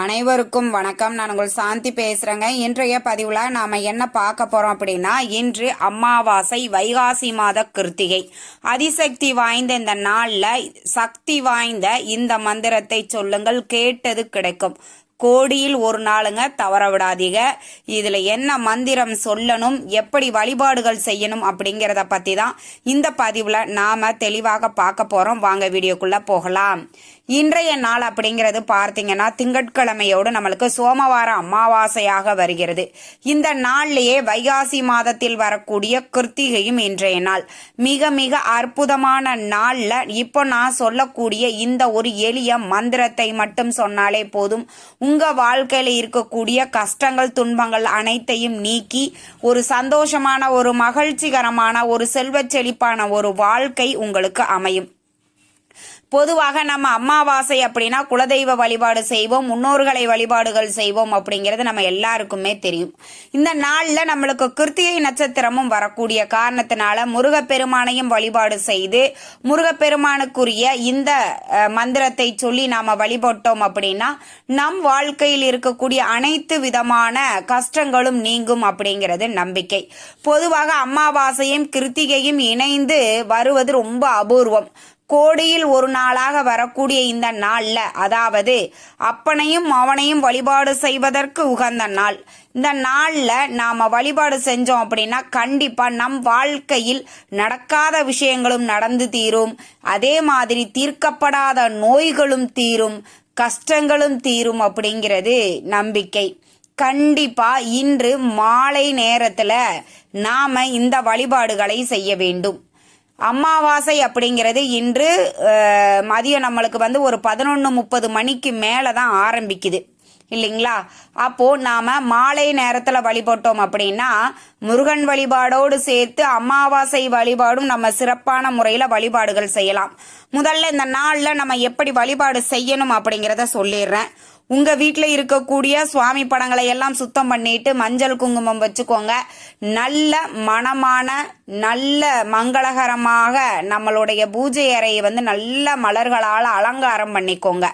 அனைவருக்கும் வணக்கம். நான் உங்கள் சாந்தி பேசுறேங்க. இன்றைய பதிவுல நாம என்ன பார்க்க போறோம் அப்படின்னா இன்று அமாவாசை வைகாசி மாத கிருத்திகை. அதிசக்தி வாய்ந்த இந்த நாள்ல சக்தி வாய்ந்த இந்த மந்திரத்தை சொல்லுங்கள். கேட்டது கிடைக்கும். கோடியில் ஒரு நாளுங்க தவற விடாதீங்க. இதில் என்ன மந்திரம் சொல்லணும் எப்படி வழிபாடுகள் செய்யணும் அப்படிங்கிறத பற்றி தான் இந்த பதிவில் நாம் தெளிவாக பார்க்க போகிறோம் வாங்க வீடியோக்குள்ளே போகலாம். இன்றைய நாள் அப்படிங்கிறது பார்த்தீங்கன்னா திங்கட்கிழமையோடு நம்மளுக்கு சோமவார அமாவாசையாக வருகிறது. இந்த நாள்லேயே வைகாசி மாதத்தில் வரக்கூடிய கிருத்திகையும் இன்றைய நாள். மிக மிக அற்புதமான நாளில் இப்போ நான் சொல்லக்கூடிய இந்த ஒரு எளிய மந்திரத்தை மட்டும் சொன்னாலே போதும். உங்கள் வாழ்க்கையில் இருக்கக்கூடிய கஷ்டங்கள் துன்பங்கள் அனைத்தையும் நீக்கி ஒரு சந்தோஷமான ஒரு மகிழ்ச்சிகரமான ஒரு செல்வச் செழிப்பான ஒரு வாழ்க்கை உங்களுக்கு அமையும். பொதுவாக நம்ம அம்மாவாசை அப்படின்னா குலதெய்வ வழிபாடு செய்வோம் முன்னோர்களை வழிபாடுகள் செய்வோம் அப்படிங்கிறது நம்ம எல்லாருக்குமே தெரியும். இந்த நாளில் நம்மளுக்கு கிருத்திகை நட்சத்திரமும் வரக்கூடிய காரணத்தினால முருகப்பெருமானையும் வழிபாடு செய்து முருகப்பெருமானுக்குரிய இந்த மந்திரத்தை சொல்லி நாம் வழிபட்டோம் அப்படின்னா நம் வாழ்க்கையில் இருக்கக்கூடிய அனைத்து விதமான கஷ்டங்களும் நீங்கும் அப்படிங்கிறது நம்பிக்கை. பொதுவாக அம்மாவாசையும் கிருத்திகையும் இணைந்து வருவது ரொம்ப அபூர்வம். கோடியில் ஒரு நாளாக வரக்கூடிய இந்த நாள்ல அதாவது அப்பனையும் அவனையும் வழிபாடு செய்வதற்கு உகந்த நாள். இந்த நாள்ல நாம வழிபாடு செஞ்சோம் அப்படின்னா கண்டிப்பா நம் வாழ்க்கையில் நடக்காத விஷயங்களும் நடந்து தீரும். அதே மாதிரி தீர்க்கப்படாத நோய்களும் தீரும். கஷ்டங்களும் தீரும் அப்படிங்கிறது நம்பிக்கை. கண்டிப்பா இன்று மாலை நேரத்துல நாம இந்த வழிபாடுகளை செய்ய வேண்டும். அமாவாசை அப்படிங்கிறது இன்று மதியம் நம்மளுக்கு வந்து ஒரு பதினொன்று முப்பது மணிக்கு மேலே தான் ஆரம்பிக்குது. இல்லைங்களா? அப்போது நாம் மாலை நேரத்தில் வழிபட்டோம் அப்படின்னா முருகன் வழிபாடோடு சேர்த்து அமாவாசை வழிபாடும் நம்ம சிறப்பான முறையில் வழிபாடுகள் செய்யலாம். முதல்ல இந்த நாளில் நம்ம எப்படி வழிபாடு செய்யணும் அப்படிங்கிறத சொல்லிடுறேன். உங்க வீட்டில் இருக்கக்கூடிய சுவாமி படங்களை எல்லாம் சுத்தம் பண்ணிட்டு மஞ்சள் குங்குமம் வச்சுக்கோங்க. நல்ல மனமான நல்ல மங்களகரமாக நம்மளுடைய பூஜை அறையை வந்து நல்ல மலர்களால் அலங்காரம் பண்ணிக்கோங்க.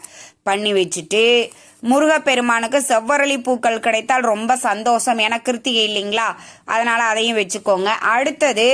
பண்ணி வச்சுட்டு முருகப்பெருமானுக்கு செவ்வரளி பூக்கள் கிடைத்தால் ரொம்ப சந்தோஷம். என கிருத்திகை இல்லைங்களா? அதனால அதையும் வச்சுக்கோங்க. அடுத்தது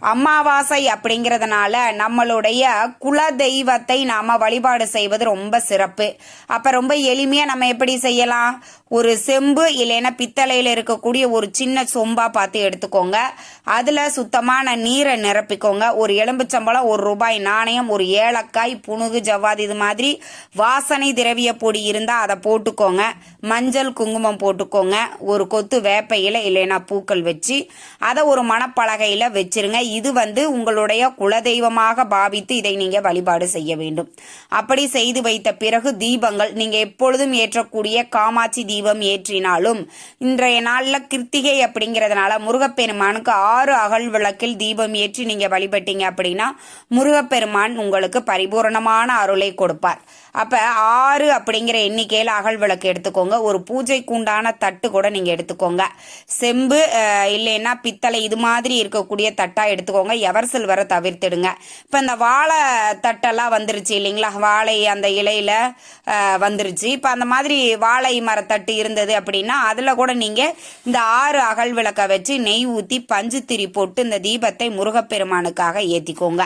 அமாவாசை அப்படிங்கிறதுனால நம்மளுடைய குல தெய்வத்தை நாம வழிபாடு செய்வது ரொம்ப சிறப்பு. அப்ப ரொம்ப எளிமையா நம்ம எப்படி செய்யலாம்? ஒரு செம்பு இல்லைன்னா பித்தளையில இருக்கக்கூடிய ஒரு சின்ன சொம்பா பார்த்து எடுத்துக்கோங்க. அதுல சுத்தமான நீரை நிரப்பிக்கோங்க. ஒரு எலும்புச்சம்பளம் ஒரு ரூபாய் நாணயம் ஒரு ஏலக்காய் புணுகு ஜவ்வாது இது மாதிரி வாசனை திரவிய பொடி இருந்தா அதை போட்டுக்கோங்க. மஞ்சள் குங்குமம் போட்டுக்கோங்க. ஒரு கொத்து வேப்ப இலை இல்லைன்னா பூக்கள் வச்சு அதை ஒரு மணப்பலகையில் வச்சிருங்க. இது வந்து உங்களுடைய குலதெய்வமாக பாவித்து இதை நீங்கள் வழிபாடு செய்ய வேண்டும். அப்படி செய்து வைத்த பிறகு தீபங்கள் நீங்கள் எப்பொழுதும் ஏற்றக்கூடிய காமாட்சி தீபம் ஏற்றினாலும் இன்றைய நாளில் கிருத்திகை அப்படிங்கிறதுனால முருகப்பெருமானுக்கு ஆறு அகல் விளக்கில் தீபம் ஏற்றி நீங்கள் வழிபட்டீங்க அப்படின்னா முருகப்பெருமான் உங்களுக்கு பரிபூரணமான அருளை கொடுப்பார். அப்போ ஆறு அப்படிங்கிற எண்ணிக்கையில் அகல் விளக்கு எடுத்துக்கோங்க. ஒரு பூஜைக்குண்டான தட்டு கூட நீங்கள் எடுத்துக்கோங்க. செம்பு இல்லைன்னா பித்தளை இது மாதிரி இருக்கக்கூடிய தட்டாக எடுத்துக்கோங்க. எவர் சில்வரை தவிர்த்துடுங்க. இப்போ இந்த வாழை தட்டெல்லாம் வந்துருச்சு இல்லைங்களா? வாழை அந்த இலையில் வந்துருச்சு. இப்போ அந்த மாதிரி வாழை மரத்தட்டு இருந்தது அப்படின்னா அதில் கூட நீங்கள் இந்த ஆறு அகல் விளக்கை வச்சு நெய் ஊற்றி பஞ்சு திரி போட்டு இந்த தீபத்தை முருகப்பெருமானுக்காக ஏற்றிக்கோங்க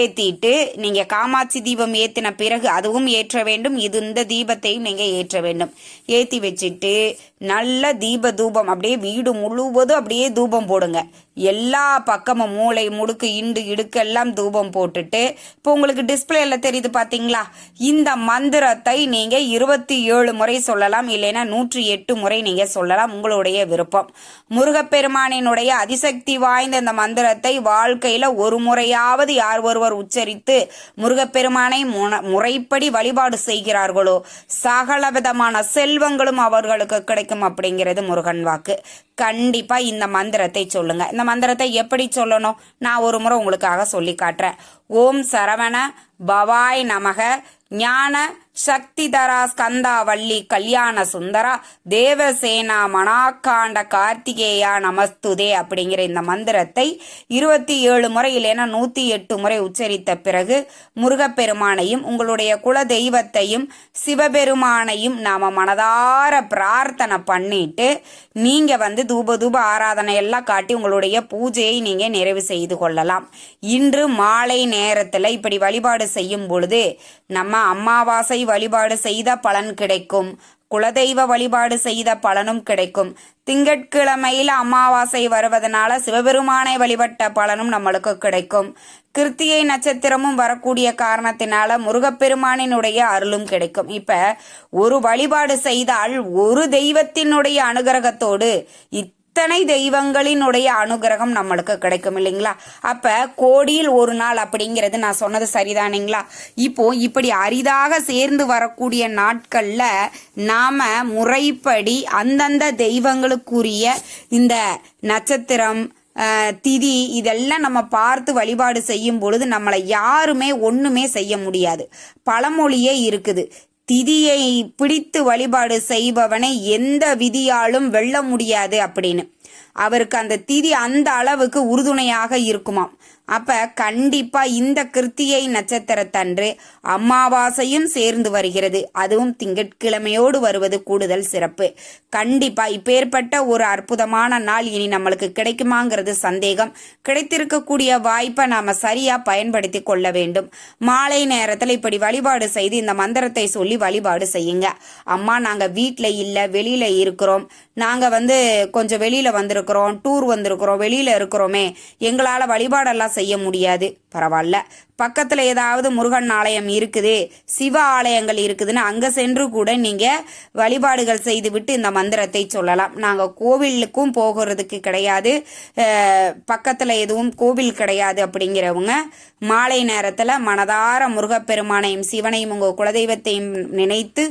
ஏற்றிட்டு நீங்கள் காமாட்சி தீபம் ஏற்றின பிறகு அதுவும் ஏ ஏற்ற வேண்டும். இது இந்த தீபத்தையும் நீங்க ஏற்ற வேண்டும். ஏத்தி வச்சுட்டு நல்ல தீப தூபம். அப்படியே வீடு முழுவதும் அப்படியே தூபம் போடுங்க. எல்லா பக்கமும் மூளை முடுக்கு இண்டு இடுக்கெல்லாம் தூபம் போட்டுட்டு இப்போ உங்களுக்கு டிஸ்பிளேல தெரியுது பாத்தீங்களா? இந்த மந்திரத்தை நீங்க இருபத்தி ஏழு முறை சொல்லலாம் இல்லைன்னா நூற்றி எட்டு முறை நீங்க சொல்லலாம் உங்களுடைய விருப்பம். முருகப்பெருமானினுடைய அதிசக்தி வாய்ந்த இந்த மந்திரத்தை வாழ்க்கையில ஒரு முறையாவது யார் ஒருவர் உச்சரித்து முருகப்பெருமானை முன- முறைப்படி வழிபாடு செய்கிறார்களோ சகல விதமான செல்வங்களும் அவர்களுக்கு கிடைக்கும் அப்படிங்கிறது முருகன் வாக்கு. கண்டிப்பா இந்த மந்திரத்தை சொல்லுங்க. இந்த மந்திரத்தை எப்படி சொல்லணும்? நான் ஒரு முறை உங்களுக்காக சொல்லி காட்டுறேன். ஓம் சரவண பவாய் நமக ஞான சக்திதரா ஸ்கந்தா வள்ளி கல்யாண சுந்தரா தேவசேனா மணாக்காண்ட கார்த்திகேயா நமஸ்துதே அப்படிங்கிற இந்த மந்திரத்தை இருபத்தி ஏழு முறை இல்லைன்னா நூத்தி எட்டு முறை உச்சரித்த பிறகு முருகப்பெருமானையும் உங்களுடைய குல தெய்வத்தையும் சிவபெருமானையும் நாம மனதார பிரார்த்தனை பண்ணிட்டு நீங்க வந்து தூப தூப ஆராதனை எல்லாம் காட்டி உங்களுடைய பூஜையை நீங்க நிறைவு செய்து கொள்ளலாம். இன்று மாலை நேரத்துல இப்படி வழிபாடு செய்யும் பொழுது நம்ம அமாவாசை வழிபாடு செய்த பலன் கிடைக்கும். குலதெய்வ வழிபாடு செய்த பலனும் கிடைக்கும். திங்கட்கிழமையில் அமாவாசை வருவதனால சிவபெருமானை வழிபட்ட பலனும் நம்மளுக்கு கிடைக்கும். கிருத்திகை நட்சத்திரமும் வரக்கூடிய காரணத்தினால முருகப்பெருமானினுடைய அருளும் கிடைக்கும். இப்ப ஒரு வழிபாடு செய்தால் ஒரு தெய்வத்தினுடைய அனுகிரகத்தோடு இத்தனை தெய்வங்களினுடைய அனுகிரகம் நம்மளுக்கு கிடைக்கும் இல்லைங்களா? அப்ப கோடியில் ஒரு நாள் அப்படிங்கிறது நான் சொன்னது சரிதானுங்களா? இப்போ இப்படி அரிதாக சேர்ந்து வரக்கூடிய நாட்கள்ல நாம முறைப்படி அந்தந்த தெய்வங்களுக்குரிய இந்த நட்சத்திரம் திதி இதெல்லாம் நம்ம பார்த்து வழிபாடு செய்யும் பொழுது நம்மளை யாருமே ஒண்ணுமே செய்ய முடியாது. பழமொழியே இருக்குது. திதியை பிடித்து வழிபாடு செய்பவனை எந்த விதியாலும் வெல்ல முடியாது அப்படின்னு. அவருக்கு அந்த திதி அந்த அளவுக்கு உறுதுணையாக இருக்குமாம். அப்ப கண்டிப்பா இந்த கிருத்தியை நட்சத்திரத்தன்று அமாவாசையும் சேர்ந்து வருகிறது. அதுவும் திங்கட்கிழமையோடு வருவது கூடுதல் சிறப்பு. கண்டிப்பா இப்பேற்பட்ட ஒரு அற்புதமான நாள் இனி நம்மளுக்கு கிடைக்குமாங்கிறது சந்தேகம். கிடைத்திருக்கக்கூடிய வாய்ப்பை நாம சரியா பயன்படுத்தி கொள்ள வேண்டும். மாலை நேரத்துல இப்படி வழிபாடு செய்து இந்த மந்திரத்தை சொல்லி வழிபாடு செய்யுங்க. அம்மா நாங்க வீட்டில் இல்ல வெளியில இருக்கிறோம். நாங்க வந்து கொஞ்சம் வெளியில வந்திருக்கிறோம் டூர் வந்திருக்கிறோம் வெளியில இருக்கிறோமே. எங்களால வழிபாடெல்லாம் செய்ய முடியாது. பரவாயில்ல பக்கத்தில் ஏதாவது முருகன் ஆலயம் இருக்குது சிவ ஆலயங்கள் இருக்குதுன்னு அங்கே சென்று கூட நீங்கள் வழிபாடுகள் செய்துவிட்டு இந்த மந்திரத்தை சொல்லலாம். நாங்கள் கோவிலுக்கும் போகிறதுக்கு கிடையாது. பக்கத்தில் எதுவும் கோவில் கிடையாது அப்படிங்கிறவங்க மாலை நேரத்தில் மனதார முருகப்பெருமானையும் சிவனையும் உங்கள் குலதெய்வத்தையும் நினைத்து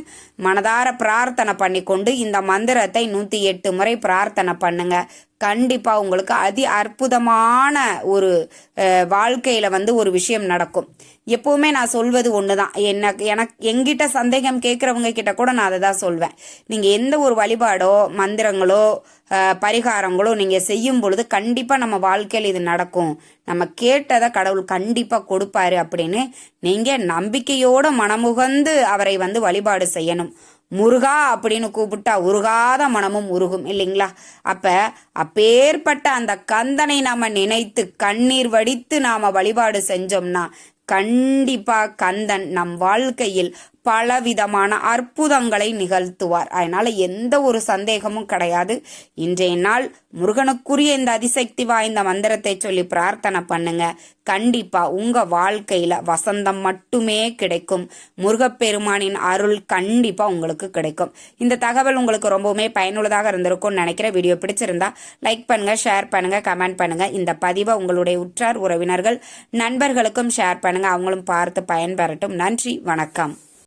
மனதார பிரார்த்தனை பண்ணிக்கொண்டு இந்த மந்திரத்தை நூற்றி எட்டு முறை பிரார்த்தனை பண்ணுங்க. கண்டிப்பாக உங்களுக்கு அதி அற்புதமான ஒரு வாழ்க்கையில் வந்து ஒரு விஷயம் நடக்கும். எப்போவுமே நான் சொல்வது ஒன்று தான் என்ன எனக்கு எங்கிட்ட சந்தேகம் கேட்குறவங்க கிட்ட கூட நான் அதை தான் சொல்வேன். நீங்கள் எந்த ஒரு வழிபாடோ மந்திரங்களோ பரிகாரங்களோ நீங்கள் செய்யும் பொழுது கண்டிப்பாக நம்ம வாழ்க்கையில் இது நடக்கும். நம்ம கேட்டதை கடவுள் கண்டிப்பாக கொடுப்பாரு அப்படின்னு நீங்கள் நம்பிக்கையோட மனமுகந்து அவரை வந்து வழிபாடு செய்யணும். முருகா அப்படின்னு கூப்பிட்டா உருகாத மனமும் உருகும் இல்லைங்களா? அப்ப அப்பேற்பட்ட அந்த கந்தனை நாம நினைத்து கண்ணீர் வடித்து நாம வழிபாடு செஞ்சோம்னா கண்டிப்பா கந்தன் நம் வாழ்க்கையில் பலவிதமான அற்புதங்களை நிகழ்த்துவார். அதனால எந்த ஒரு சந்தேகமும் கிடையாது. இன்றைய நாள் முருகனுக்குரிய இந்த அதிசக்தி வாய்ந்த மந்திரத்தை சொல்லி பிரார்த்தனை பண்ணுங்க. கண்டிப்பா உங்க வாழ்க்கையில வசந்தம் மட்டுமே கிடைக்கும். முருகப்பெருமானின் அருள் கண்டிப்பா உங்களுக்கு கிடைக்கும். இந்த தகவல் உங்களுக்கு ரொம்பவுமே பயனுள்ளதாக இருந்திருக்கும்னு நினைக்கிற வீடியோ பிடிச்சிருந்தா லைக் பண்ணுங்க ஷேர் பண்ணுங்க கமெண்ட் பண்ணுங்க. இந்த பதிவை உங்களுடைய உற்றார் உறவினர்கள் நண்பர்களுக்கும் ஷேர் பண்ணுங்க. அவங்களும் பார்த்து பயன்பெறட்டும். நன்றி வணக்கம்.